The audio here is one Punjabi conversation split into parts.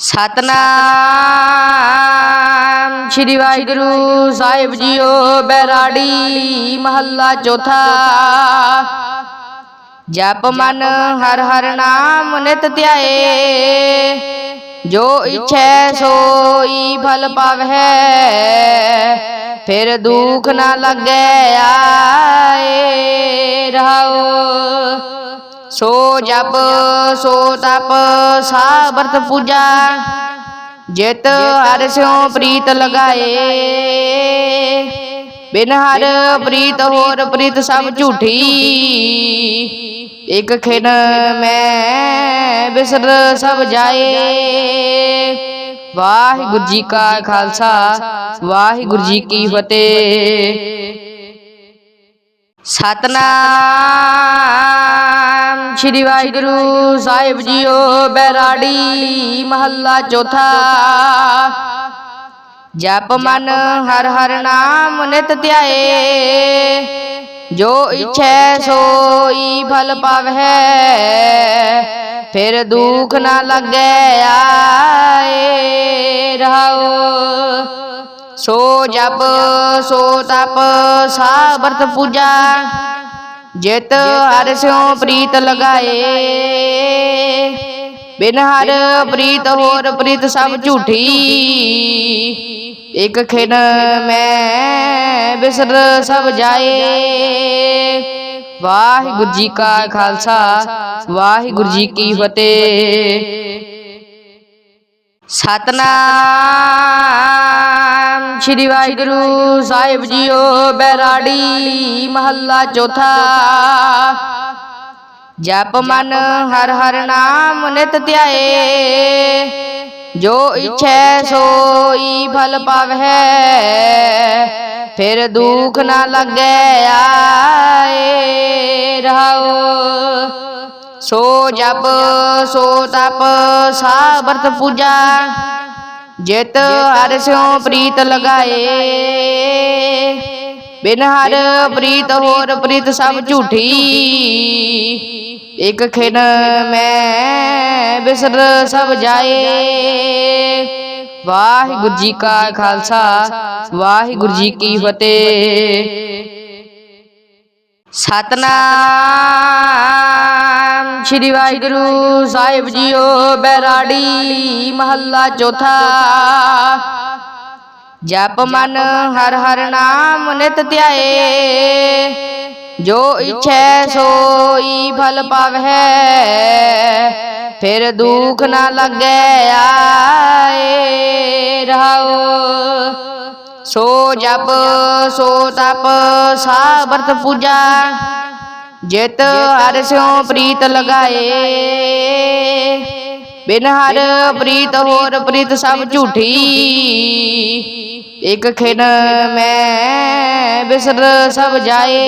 ਸਤਨਾਮ। ਸ੍ਰੀ ਵਾਹਿਗੁਰੂ ਸਾਹਿਬ ਜੀਓ, ਬੈਰਾੜੀ ਮਹੱਲਾ ਚੌਥਾ। ਜਪ ਮਨ ਹਰ ਹਰ ਨਾਮ ਨਿਤ ਧਿਆਏ। ਜੋ ਇਛੈ ਸੋਈ ਫਲ ਪਾਵਹਿ, ਫਿਰ ਦੁਖ ਨਾ ਲੱਗੈ ਆਏ। ਰਹਾਓ। ਸੋ ਜਪ, ਸੋ ਤਪ, ਸਾਬਰਤ ਪੂਜਾ, ਜਿਤ ਹਰ ਸਿਉ ਪ੍ਰੀਤ ਲਗਾਏ। ਬਿਨ ਹਰ ਪ੍ਰੀਤ ਹੋਰ ਪ੍ਰੀਤ ਸਭ ਝੂਠੀ। ਇਕ ਖਿਨ ਮੈਂ ਬਿਸਰ ਸਭ ਜਾਏ। ਵਾਹਿਗੁਰੂ ਜੀ ਕਾ ਖਾਲਸਾ, ਵਾਹਿਗੁਰੂ ਜੀ ਕੀ ਫਤਿਹ। ਸਤਨਾਮ ਸ੍ਰੀ ਵਾਹਿਗੁਰੂ ਸਾਹਿਬ ਜੀਓ, ਬੈਰਾੜੀ ਮਹੱਲਾ ਚੌਥਾ। ਜਪ ਮਨ ਹਰ ਹਰ ਨਾਮ ਨਿਤ ਧਿਆਏ। ਜੋ ਇਛੈ ਸੋਈ ਫਲ ਪਾਵਹਿ, ਫਿਰ ਦੁਖ ਨਾ ਲੱਗੈ ਆਏ ਰਹਾਓ ਸੋ ਜਪ, ਸੋ ਤਪ ਸਾਬਰਤ ਪੂਜਾ। ਜਿਤ ਹਰਿ ਸਿਉ ਪ੍ਰੀਤ ਲਗਾਏ। ਬਿਨ ਹਰ ਪ੍ਰੀਤ ਹੋਰ ਪ੍ਰੀਤ ਸਭ ਝੂਠੀ। ਇਕ ਖਿਨ ਮੈਂ ਬਿਸਰ ਸਭ ਜਾਏ। ਵਾਹਿਗੁਰੂ ਜੀ ਕਾ ਖਾਲਸਾ ਵਾਹਿਗੁਰੂ ਜੀ ਕੀ ਫਤਿਹ। ਸਤਨਾਮ। ਸ੍ਰੀ ਵਾਹਿਗੁਰੂ ਸਾਹਿਬ ਜੀਓ, ਬੈਰਾੜੀ ਮਹੱਲਾ ਚੌਥਾ। ਜਪ ਮਨ ਹਰ ਹਰ ਨਾਮ ਨਿਤ ਧਿਆਏ, ਜੋ ਇਛੈ ਸੋਈ ਫਲ ਪਾਵਹਿ, ਫਿਰ ਦੁਖ ਨਾ ਲੱਗੈ ਆਏ ਰਹਾਓ ਸੋ ਜਪ, ਸੋ ਤਪ, ਸਾਬਰਤ ਪੂਜਾ ਜਿਤ ਹਰਿ ਸਿਉ ਪ੍ਰੀਤ ਲਗਾਏ। ਬਿਨ ਹਰ ਪ੍ਰੀਤ ਹੋਰ ਪ੍ਰੀਤ ਸਭ ਝੂਠੀ। ਇਕ ਖਿਨ ਮੈਂ ਬਿਸਰ ਸਭ ਜਾਏ। ਵਾਹਿਗੁਰੂ ਜੀ ਕਾ ਖਾਲਸਾ ਵਾਹਿਗੁਰੂ ਜੀ ਕੀ ਫਤਿਹ। ਸਤਨਾਮ। ਸ੍ਰੀ ਵਾਹਿਗੁਰੂ ਸਾਹਿਬ ਜੀਓ, ਬੈਰਾੜੀ ਮਹੱਲਾ ਚੌਥਾ। ਜਪ ਮਨ ਹਰ ਹਰ ਨਾਮ ਨਿਤ ਧਿਆਏ। ਜੋ ਇਛੈ ਸੋਈ ਫਲ ਪਾਵਹਿ, ਫਿਰ ਦੁਖ ਨਾ ਲੱਗੈ ਆਏ। ਰਹਾਓ, ਸੋ ਜਪ, ਸੋ ਤਪ, ਸਾਬਰਤ ਪੂਜਾ। ਜਿਤ ਹਰਿ ਸਿਉ ਪ੍ਰੀਤ ਲਗਾਏ। ਬਿਨ ਹਰ ਪ੍ਰੀਤ ਹੋਰ ਪ੍ਰੀਤ ਸਭ ਝੂਠੀ। ਇਕ ਖਿਨ ਮੈਂ ਬਿਸਰ ਸਭ ਜਾਏ।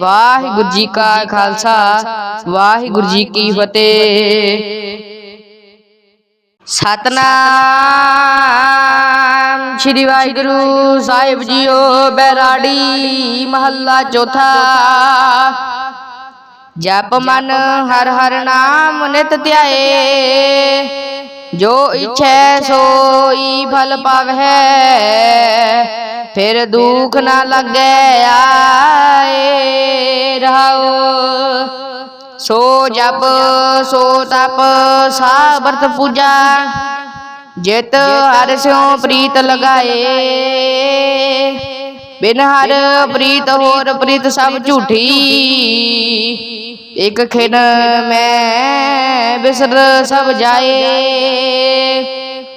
ਵਾਹਿਗੁਰੂ ਜੀ ਕਾ ਖਾਲਸਾ ਵਾਹਿਗੁਰੂ ਜੀ ਕੀ ਫਤਿਹ। ਸਤਨਾਮ। ਸ੍ਰੀ ਵਾਹਿਗੁਰੂ ਸਾਹਿਬ ਜੀਓ, ਬੈਰਾੜੀ ਮਹੱਲਾ ਚੌਥਾ। ਜਪ ਮਨ ਹਰ ਹਰ ਨਾਮ ਨਿਤ ਧਿਆਏ। ਜੋ ਇਛੈ ਸੋਈ ਫਲ ਪਾਵਹਿ। ਫਿਰ ਦੁਖ ਨਾ ਲੱਗੈ ਆਏ। ਰਹਾਓ। ਸੋ ਜਪ, ਸੋ ਤਪ, ਸਾਬਰਤ ਪੂਜਾ। ਜਿਤ ਹਰਿ ਸਿਉ ਪ੍ਰੀਤ ਲਗਾਏ। ਬਿਨ ਹਰ ਪ੍ਰੀਤ ਹੋਰ ਪ੍ਰੀਤ ਸਭ ਝੂਠੀ। ਇਕ ਖਿਨ ਮੈਂ ਬਿਸਰ ਸਭ ਜਾਏ।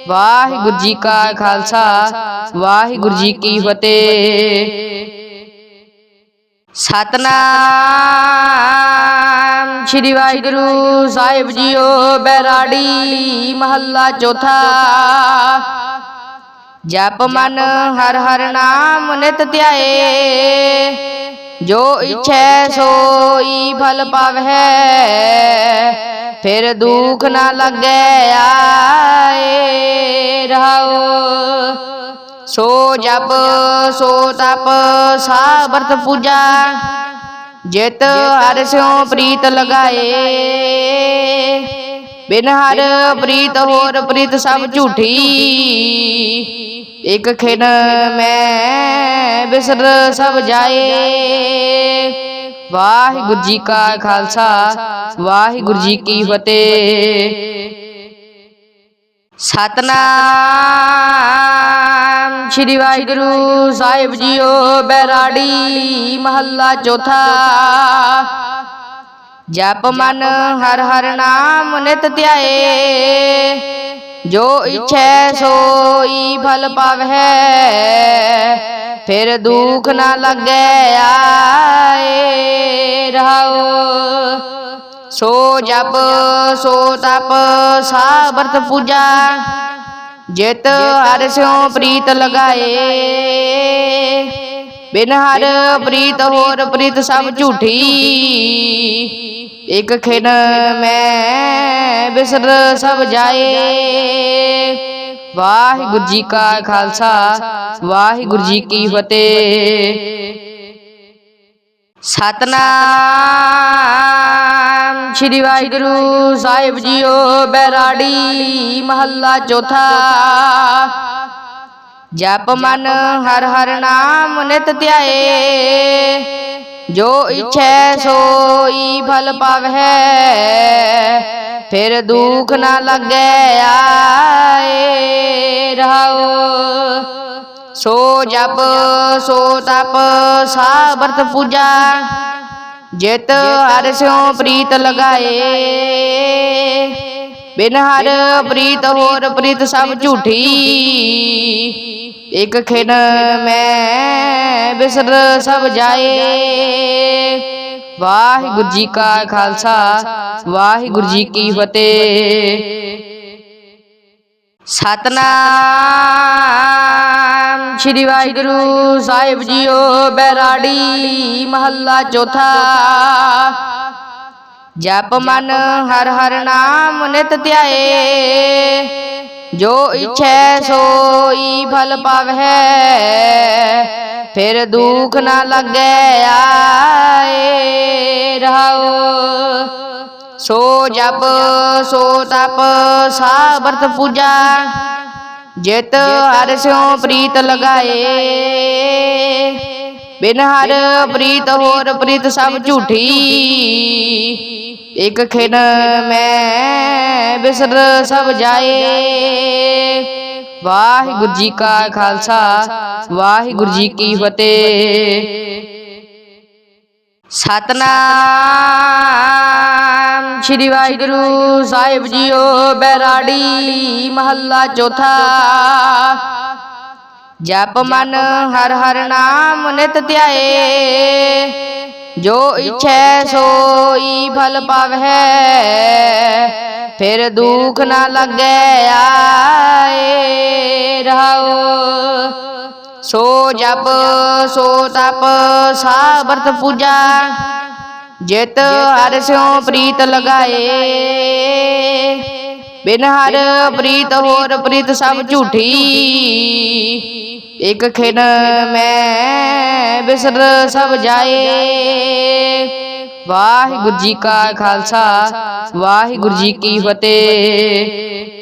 ਵਾਹਿਗੁਰੂ ਜੀ ਕਾ ਖਾਲਸਾ, ਵਾਹਿਗੁਰੂ ਜੀ ਕੀ ਫਤਿਹ। ਸਤਨਾਮ। ਸ੍ਰੀ ਵਾਹਿਗੁਰੂ ਸਾਹਿਬ ਜੀਓ, ਬੈਰਾੜੀ ਮਹੱਲਾ ਚੌਥਾ। ਜਪ ਮਨ ਹਰ ਹਰ ਨਾਮ ਨਿਤ ਧਿਆਏ, ਜੋ ਇਛੈ ਸੋਈ ਫਲ ਪਾਵਹਿ, ਫਿਰ ਦੁਖ ਨਾ ਲੱਗੈ ਆਏ ਰਹਾਓ ਸੋ ਜਪ, ਸੋ ਤਪ, ਸਾਬਰਤ ਪੂਜਾ ਜਿਤ ਹਰਿ ਸਿਉ ਪ੍ਰੀਤ ਲਗਾਏ। ਬਿਨ ਹਰ ਪ੍ਰੀਤ ਹੋਰ ਪ੍ਰੀਤ ਸਭ ਝੂਠੀ। ਇਕ ਖਿਨ ਮੈਂ ਬਿਸਰ ਸਭ ਜਾਏ। ਵਾਹਿਗੁਰੂ ਜੀ ਕਾ ਖਾਲਸਾ। ਵਾਹਿਗੁਰੂ ਜੀ ਕੀ ਫਤਿਹ। ਸਤਨਾਮ। ਸ੍ਰੀ ਵਾਹਿਗੁਰੂ ਸਾਹਿਬ ਜੀਓ, ਬੈਰਾੜੀ ਮਹੱਲਾ ਚੌਥਾ। ਜਪ ਮਨ ਹਰ ਹਰ ਨਾਮ ਨਿਤ ਧਿਆਏ। ਜੋ ਇਛੈ ਸੋਈ ਫਲ ਪਾਵੈ ਫਿਰ ਦੁਖ ਨਾ ਲੱਗੈ ਆਏ ਰਹਾਓ ਸੋ ਜਪ, ਸੋ ਤਪ ਸਾਬਰਤ ਪੂਜਾ। ਜਿਤ ਹਰ ਸਿਉ ਪ੍ਰੀਤ ਲਗਾਏ। ਬਿਨ ਹਰ ਪ੍ਰੀਤ ਹੋਰ ਪ੍ਰੀਤ ਸਭ ਝੂਠੀ। ਇਕ ਖਿਨ ਮੈਂ ਬਿਸਰ ਸਭ ਜਾਏ। ਵਾਹਿਗੁਰੂ ਜੀ ਕਾ ਖਾਲਸਾ ਵਾਹਿਗੁਰੂ ਜੀ ਕੀ ਫਤਿਹ। ਸਤਨਾਮ। ਸ੍ਰੀ ਵਾਹਿਗੁਰੂ ਸਾਹਿਬ ਜੀਓ, ਬੈਰਾੜੀ ਮਹੱਲਾ ਚੌਥਾ। ਜਪ ਮਨ ਹਰ ਹਰ ਨਾਮ ਨਿਤ ਧਿਆਏ, ਜੋ ਇਛੈ ਸੋਈ ਫਲ ਪਾਵੈ ਫਿਰ ਦੁਖ ਨਾ ਲੱਗੈ ਆਏ ਰਹਾਓ ਸੋ ਜਪ, ਸੋ ਤਪ, ਸਾਬਰਤ ਪੂਜਾ ਜਿਤ ਹਰ ਸਿਉ ਪ੍ਰੀਤ ਲਗਾਏ। ਬਿਨ ਹਰ ਪ੍ਰੀਤ ਹੋਰ ਪ੍ਰੀਤ ਸਭ ਝੂਠੀ। ਇਕ ਖਿਨ ਮੈਂ ਬਿਸਰ ਸਭ ਜਾਏ। ਵਾਹਿਗੁਰੂ ਜੀ ਕਾ ਖਾਲਸਾ ਵਾਹਿਗੁਰੂ ਜੀ ਕੀ ਫਤਿਹ। ਸਤਨਾਮ ਸ੍ਰੀ ਵਾਹਿਗੁਰੂ ਸਾਹਿਬ ਜੀਓ ਬੈਰਾੜੀ ਮਹੱਲਾ ਚੌਥਾ। ਜਪ ਮਨ ਹਰ ਹਰ ਨਾਮ ਨਿਤ ਧਿਆਏ, ਜੋ ਇਛੈ ਸੋਈ ਫਲ ਪਾਵੈ ਫਿਰ ਦੁਖ ਨਾ ਲੱਗੈ ਆਏ ਰਹਾਓ ਸੋ ਜਪ, ਸੋ ਤਪ, ਸਾਬਰਤ ਪੂਜਾ। ਜਿਤ ਹਰ ਸਿਉ ਪ੍ਰੀਤ ਲਗਾਏ। ਬਿਨ ਹਰ ਪ੍ਰੀਤ ਹੋਰ ਪ੍ਰੀਤ ਸਭ ਝੂਠੀ। ਇਕ ਖਿਨ ਮੈਂ ਬਿਸਰ ਸਭ ਜਾਏ। ਵਾਹਿਗੁਰੂ ਜੀ ਕਾ ਖਾਲਸਾ, ਵਾਹਿਗੁਰੂ ਜੀ ਕੀ ਫਤਿਹ। ਸਤਨਾਮ। ਸ੍ਰੀ ਵਾਹਿਗੁਰੂ ਸਾਹਿਬ ਜੀਓ, ਬੈਰਾੜੀ ਮਹੱਲਾ ਚੌਥਾ। ਜਪ ਮਨ ਹਰ ਹਰ ਨਾਮ ਨਿਤ ਧਿਆਏ। ਜੋ ਇਛੈ ਸੋਈ ਫਲ ਪਾਵੈ ਫਿਰ ਦੁਖ ਨਾ ਲੱਗੈ ਆਏ। ਰਹਾਓ। ਸੋ ਜਪ, ਸੋ ਤਪ, ਸਾਬਰਤ ਪੂਜਾ, ਜਿਤ ਹਰ ਸਿਉ ਪ੍ਰੀਤ ਲਗਾਏ। ਬਿਨ ਹਰ ਪ੍ਰੀਤ ਹੋਰ ਪ੍ਰੀਤ ਸਭ ਝੂਠੀ। ਇਕ ਖਿਨ ਮੈਂ ਬਿਸਰ ਸਭ ਜਾਏ। ਵਾਹਿਗੁਰੂ ਜੀ ਕਾ ਖਾਲਸਾ, ਵਾਹਿਗੁਰੂ ਜੀ ਕੀ ਫਤਿਹ।